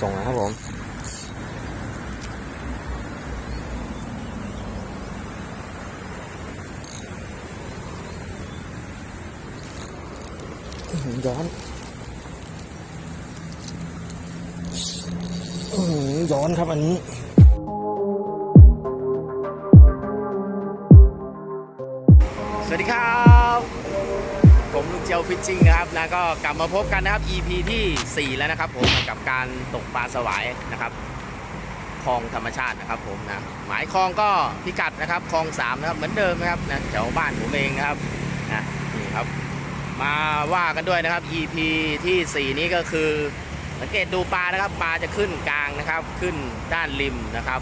ส่งนะครับผม ย้อนย้อนครับอันนี้สวัสดีครับ ผมลูกเจียวฟิชชิ่งนะครับนะก็กลับมาพบกันนะครับ EP ที่ 4 แล้วนะครับผมกับการตกปลาสวายนะครับคลองธรรมชาตินะครับผมนะหมายคลองก็พิกัดนะครับคลอง3นะครับเหมือนเดิมนะครับนะแถวบ้านผมเองนะครับนะนี่ครับ มาว่ากันด้วยนะครับ EP ที่ 4 นี้ก็คือสังเกตดูปลานะครับปลาจะขึ้นกลางนะครับ ขึ้นด้านริมนะครับ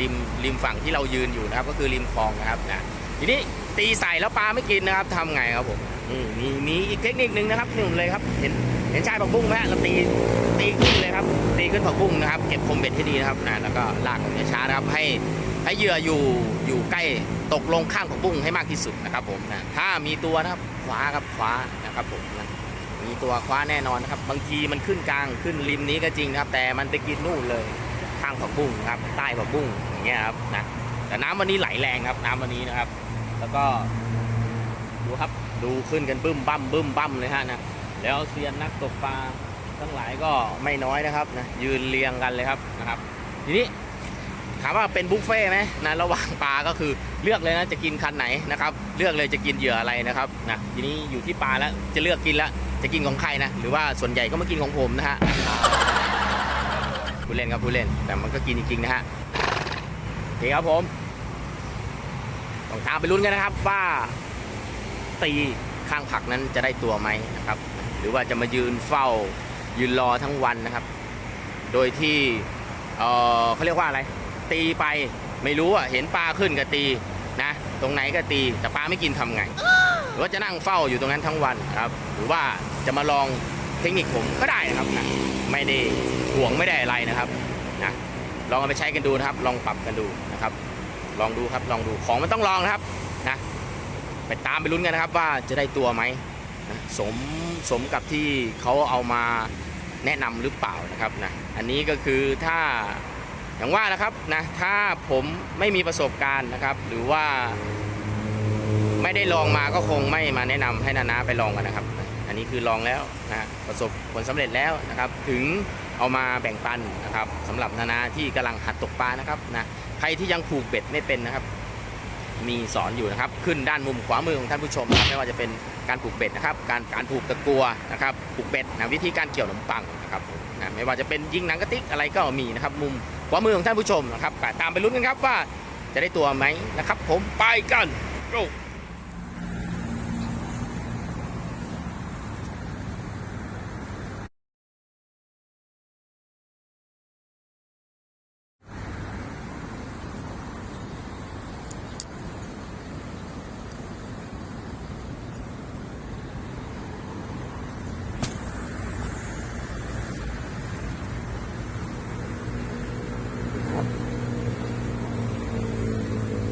ริมริมฝั่งที่เรายืนอยู่นะครับ ก็คือริมคลองนะครับนะทีนี้ตีใส่แล้วปลาไม่กินนะครับทำไงครับผม มมีมีอีกเทคนิคหนึ่งนะครับหนึ่งเลยครับ เห็นเห็นชายผักบุ้งไหมเราตีตีขึ้นเลยครับ ตีขึ้นผักบุ้งนะครับ เก็บคมเบ็ดให้ดีนะครับนะแล้วก็ลากออกช้าๆนะครับ ให้ให้เหยื่ออยู่อยู่ใกล้ตกลงข้างผักบุ้งให้มากที่สุดนะครับผมนะถ้ามีตัวนะครับคว้าครับคว้านะครับผมนะมีตัวคว้าแน่นอนนะครับ บางทีมันขึ้นกลางขึ้นริมนี้ก็จริงนะครับ แต่มันไปกินนู่นเลยข้างผักบุ้งครับใต้ผักบุ้งอย่างเงี้ยครับนะแต่น้ำวันนี้ไหลแรงครับน้ำวันนี้นะครับ แล้วก็ ดูครับ ดูขึ้นกันบึ้มบั้มบึ้มบั้มเลยฮะนะแล้วเซียนนักตกปลาทั้งหลายก็ไม่น้อยนะครับนะยืนเรียงกันเลยครับนะครับ ทีนี้ถามว่าเป็นบุฟเฟ่ไหมนะระหว่างปลาก็คือเลือกเลยนะจะกินคันไหนนะครับ เลือกเลยจะกินเหยื่ออะไรนะครับนะทีนี้อยู่ที่ปลาแล้วจะเลือกกินแล้วจะกินของใครนะหรือว่าส่วนใหญ่ก็มากินของผมนะฮะผู้เล่นครับผู้เล่นแต่มันก็กินจริงๆนะฮะโอเคครับผมต้องตามไปลุ้นกันนะครับว่า ตีข้างผักนั้นจะได้ตัวไหมนะครับ หรือว่าจะมายืนเฝ้ายืนรอทั้งวันนะครับ โดยที่เออเขาเรียกว่าอะไร ตีไปไม่รู้อะเห็นปลาขึ้นก็ตีนะ ตรงไหนก็ตีแต่ปลาไม่กินทำไง หรือว่าจะนั่งเฝ้าอยู่ตรงนั้นทั้งวันครับ หรือว่าจะมาลองเทคนิคผมก็ได้นะครับนะไม่ได้ห่วงไม่ได้อะไรนะครับนะลองเอาไปใช้กันดูนะครับ ลองปรับกันดูนะครับ ลองดูครับลองดูของมันต้องลองนะครับนะ ไปตามไปลุ้นกันนะครับว่าจะได้ตัวไหมนะสมสมกับที่เขาเอามาแนะนำหรือเปล่านะครับนะอันนี้ก็คือถ้าอย่างว่านะครับนะถ้าผมไม่มีประสบการณ์นะครับ หรือว่าไม่ได้ลองมาก็คงไม่มาแนะนำให้นานาไปลองกันนะครับ อันนี้คือลองแล้วนะประสบผลสำเร็จแล้วนะครับ ถึงเอามาแบ่งปันนะครับสำหรับนานาที่กำลังหัดตกปลานะครับนะใครที่ยังผูกเบ็ดไม่เป็นนะครับ มีสอนอยู่นะครับ ขึ้นด้านมุมขวามือของท่านผู้ชมนะครับ ไม่ว่าจะเป็นการผูกเบ็ดนะครับ การการผูกตะกัวนะครับ ผูกเบ็ดนะวิธีการเกี่ยวขนมปังนะครับนะไม่ว่าจะเป็นยิงหนังกระติกอะไรก็มีนะครับ มุมขวามือของท่านผู้ชมนะครับไปตามไปลุ้นกันครับว่าจะได้ตัวไหมนะครับ ผมไปกัน go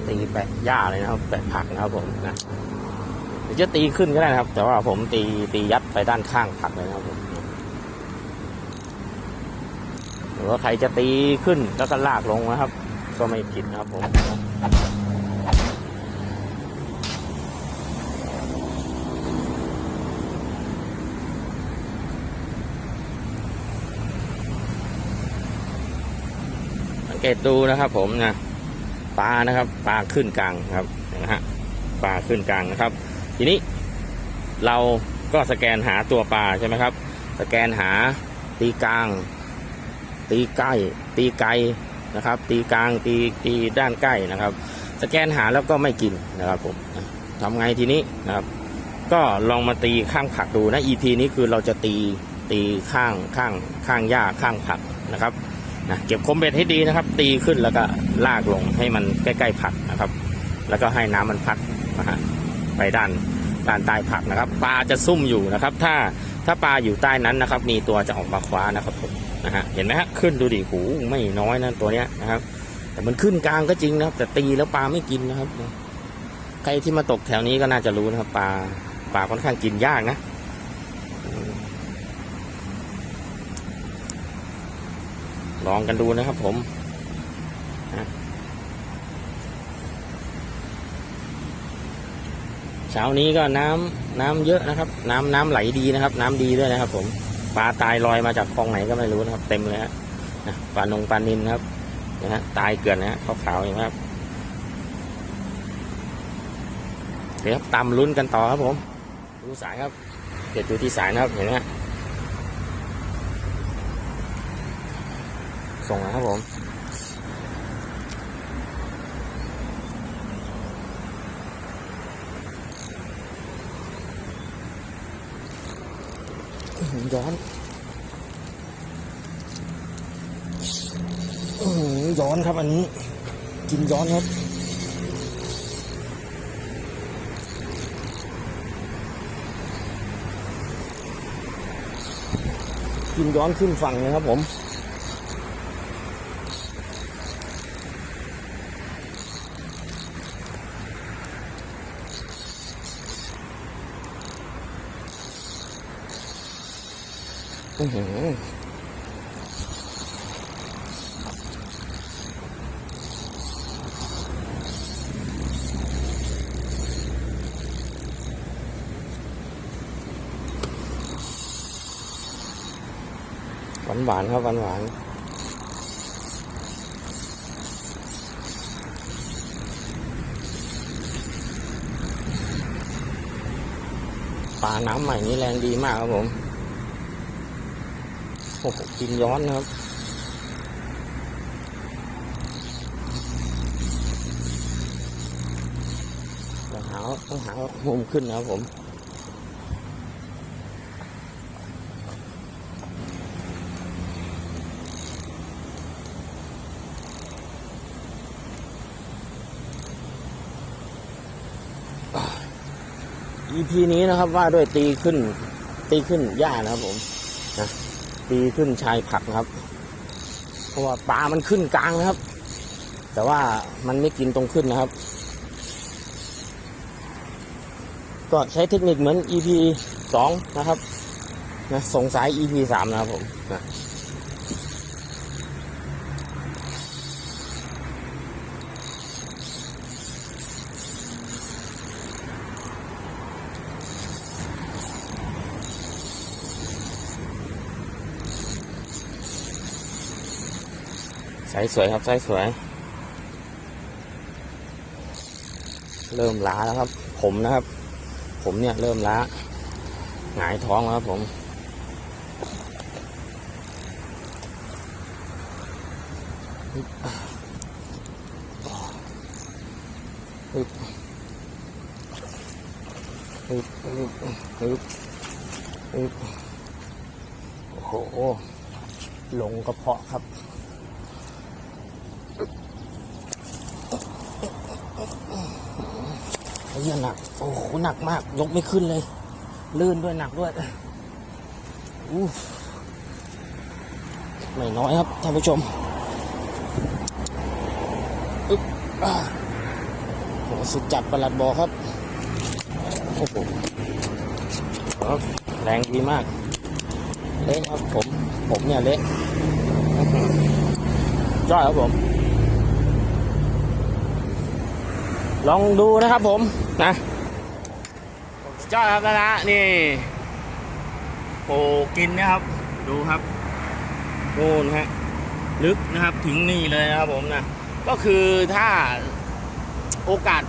ตีแปะ หญ้าเลยนะครับแปะผักนะครับผมนะหรือจะตีขึ้นก็ได้นะครับ แต่ว่าผมตีตียัดไปด้านข้างผักเลยนะครับผมหรือว่าใครจะตีขึ้นแล้วก็ลากลงนะครับ ก็ไม่ผิดนะครับผมสังเกตดูนะครับผมนะ ปลานะครับปลาขึ้นกลางครับนะฮะปลาขึ้นกลางนะครับ ทีนี้เราก็สแกนหาตัวปลาใช่ไหมครับ สแกนหาตีกลาง ตีใกล้ ตีไกลนะครับ ตีกลางตีตีด้านใกล้นะครับ สแกนหาแล้วก็ไม่กินนะครับผมทำไงทีนี้นะครับ ก็ลองมาตีข้างผักดูนะ EP นี้คือเราจะตีตีข้างข้างข้างหญ้าข้างผักนะครับ นะเก็บคมเบ็ดให้ดีนะครับ ตีขึ้นแล้วก็ลากลงให้มันใกล้ๆผักนะครับ แล้วก็ให้น้ำมันพัดนะฮะไปด้านด้านใต้ผักนะครับ ปลาจะซุ่มอยู่นะครับ ถ้าถ้าปลาอยู่ใต้นั้นนะครับ มีตัวจะออกมาคว้านะครับผมนะฮะเห็นไหมฮะขึ้นดูดิหูไม่น้อยนะตัวเนี้ยนะครับ แต่มันขึ้นกลางก็จริงนะครับ แต่ตีแล้วปลาไม่กินนะครับใครที่มาตกแถวนี้ก็น่าจะรู้นะครับ ปลาปลาค่อนข้างกินยากนะ ลองกันดูนะครับผมเช้านี้ก็น้ำน้ำเยอะนะครับ น้ำน้ำไหลดีนะครับ น้ำดีด้วยนะครับ ผมปลาตายลอยมาจากคลองไหนก็ไม่รู้นะครับ เต็มเลยฮะปลานงปลานินนะครับนะฮะตายเกลื่อนนะฮะขาวๆอย่างนี้ครับเดี๋ยวครับตามลุ้นกันต่อครับผม ดูสายครับเด็ดดูที่สายนะครับเห็นไหมฮะ ส่งนะครับผมอื้อหือย้อนอื้อหือย้อนครับอันนี้ กินย้อนครับกินย้อนขึ้นฝั่งเลยครับผม อื้อหือหวานหวานๆครับหวานหวานๆปลาน้ำใหม่นี่แรงดีมากครับผม โอ้โหกินย้อนนะครับต้องหาต้องหามุมขึ้นนะครับผม EP นี้นะครับว่าด้วยตีขึ้น ตีขึ้นหญ้านะครับผมนะ ปีขึ้นชายผักนะครับ เพราะว่าปลามันขึ้นกลางนะครับ แต่ว่ามันไม่กินตรงขึ้นนะครับ ก็ใช้เทคนิคเหมือน EP สองนะครับนะส่งสาย EP สามนะครับผมนะายสวยครับสายสวย เริ่มล้าแล้วครับ ผมนะครับ ผมเนี่ยเริ่มล้าหงายท้องแล้วครับผมฮึบฮึบฮึบฮึบฮึบโอ้โหลงกระเพาะครับ ไอ้ เหี้ยหนัก โอ้โห หนักมาก ยกไม่ขึ้นเลย ลื่นด้วยหนักด้วยอู้ไม่น้อยครับท่านผู้ชมอึ๊บโหสุดจัดประหลัดบอครับ โอ้โหแรงดีมาก เละครับผม ผมเนี่ยเละจ้อยครับผม ลองดูนะครับผมนะยอดครับนะนะนี่โปกินนะครับ ดูครับโน่นฮะลึกนะครับถึงนี่เลยนะครับผมนะก็คือถ้าโอกาส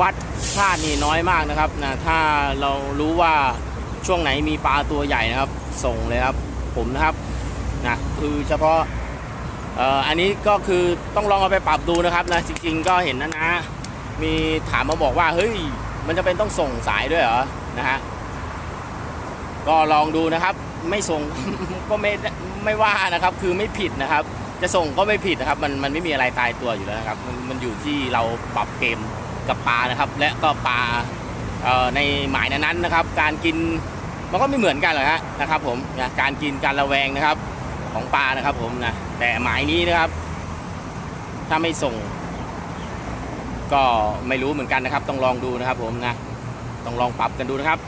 วัดพลาดนี่น้อยมากนะครับนะถ้าเรารู้ว่าช่วงไหนมีปลาตัวใหญ่นะครับ ส่งเลยครับ ผมนะครับนะคือเฉพาะอ,อ,อันนี้ก็คือต้องลองเอาไปปรับดูนะครับนะจริงๆก็เห็นนะนะ มีถามมาบอกว่าเฮ้ยมันจะเป็นต้องส่งสายด้วยเหรอนะฮะก็ลองดูนะครับ ไม่ส่งก็ไม่ไม่ว่านะครับ คือไม่ผิดนะครับ จะส่งก็ไม่ผิดนะครับ มันมันไม่มีอะไรตายตัวอยู่แล้วนะครับมันมันอยู่ที่เราปรับเกมกับปลานะครับ และก็ปลาในหมายนั้นๆนะครับ การกินมันก็ไม่เหมือนกันหรอกฮะนะครับ ผมนะการกินการระแวงนะครับ ของปลานะครับ ผมนะแต่หมายนี้นะครับ ถ้าไม่ส่ง ก็ไม่รู้เหมือนกันนะครับ ต้องลองดูนะครับผมนะต้องลองปรับกันดูนะครับ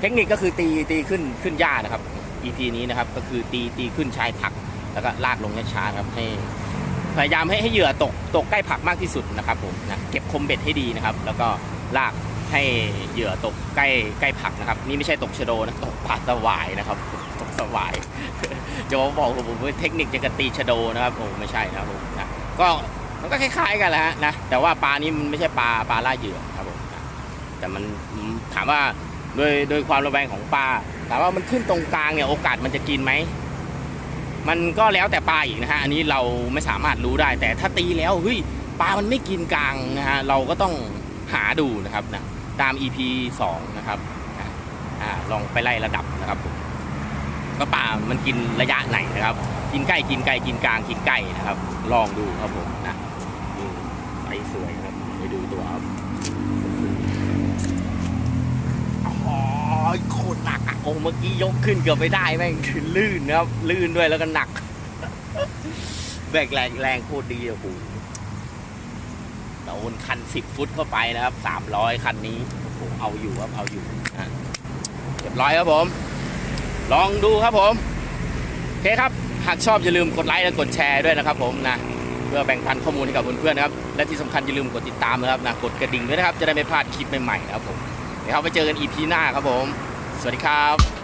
เทคนิคก็คือตีตีขึ้นขึ้นหญ้านะครับ EP นี้นะครับก็คือตีตีขึ้นชายผัก แล้วก็ลากลงช้าๆครับให้พยายามให้ให้เหยื่อตกตกใกล้ผักมากที่สุดนะครับผมนะเก็บคมเบ็ดให้ดีนะครับ แล้วก็ลากให้เหยื่อตกใกล้ใกล้ผักนะครับ นี่ไม่ใช่ตกชะโดนะตกปลาสวายนะครับตกสวายจะมาบอกผมว่าเทคนิคจะกระตีชะโดนะครับผมไม่ใช่นะครับผมนะก็ มันก็คล้ายๆกันแหละฮะนะ แต่ว่าปลานี้มันไม่ใช่ปลาปลาล่าเหยื่อครับผมแต่มันถามว่าโดยโดยความระแวงของปลาถามว่ามันขึ้นตรงกลางเนี่ยโอกาสมันจะกินไหมมันก็แล้วแต่ปลาอีกนะฮะอันนี้เราไม่สามารถรู้ได้ แต่ถ้าตีแล้วเฮ้ยปลามันไม่กินกลางนะฮะเราก็ต้องหาดูนะครับนะตาม EP 2 นะครับอ่าลองไปไล่ระดับนะครับผมก็ปลามันกินระยะไหนนะครับ กินใกล้กินไกลกินกลางกินใกล้นะครับ ลองดูครับผมนะนี่ไซส์สวยครับไปดูตัวครับอ๋อโคตรหนัก อะโอ้เมื่อกี้ยกขึ้นเกือบไม่ได้แม่งคือลื่นนะครับ ลื่นด้วยแล้วก็หนัก แบกแรงแรงโคตรดีอะกูโดนคันสิบฟุตเข้าไปนะครับสามร้อยคันนี้โอ้โหเอาอยู่ครับเอาอยู่เรียบร้อยครับผม ลองดูครับผมโอเคครับ หากชอบอย่าลืมกดไลค์และกดแชร์ด้วยนะครับ ผมนะเพื่อแบ่งปันข้อมูลให้กับเพื่อนๆนะครับ และที่สำคัญอย่าลืมกดติดตามนะครับนะกดกระดิ่งด้วยนะครับ จะได้ไม่พลาดคลิปใหม่ๆนะครับผมเดี๋ยวเราไปเจอกัน EP หน้าครับผม สวัสดีครับ